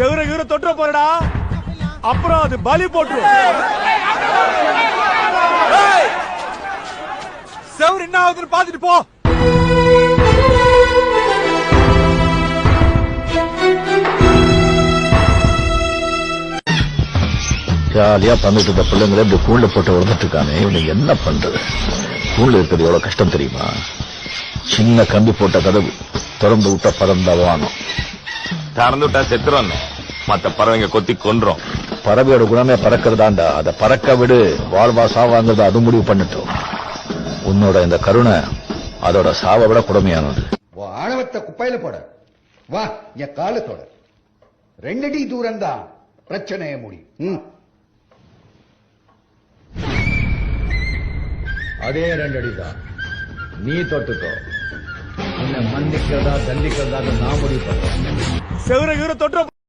செவர கீர தொற்ற போறடா. அப்புறம் அது பலி போட்டுரும். ஏய்! செவுரு என்ன ஆகுதுன்னு பாத்துட்டு போ. ஜாலியா பண்ணிட்டு இருந்த பிள்ளைங்களை இப்படி கூண்ட போட்டு விழுந்துட்டு இருக்கானே இவனை என்ன பண்றது? கூண்ல இருக்கிறது எவ்வளவு கஷ்டம் தெரியுமா? சின்ன கம்பி போட்ட கதவு திறந்து விட்ட பறந்தவானம் திறந்து விட்டா செத்துறோம் மத்த பறவைங்க கொத்தி கொன்றோம். பறவையோட குணமே பறக்கிறதாண்டா. அதை பறக்க விடு. வாழ்வா சாவாங்கிறத அது முடிவு பண்ணட்டும். உன்னோட இந்த கருணை அதோட சாவை விட கொடுமையானது. ஆணவத்தை குப்பையில போட. வா என் காலத்தோட ரெண்டடி தூரம் தான் பிரச்சனைய முடியும். அதே ரெண்டடி தான் நீ தொட்டுக்கோ. உன்னை மன்னிக்கிறதா தண்டிக்கிறதா நான் முடிவு பண்றேன் செவர தொற்ற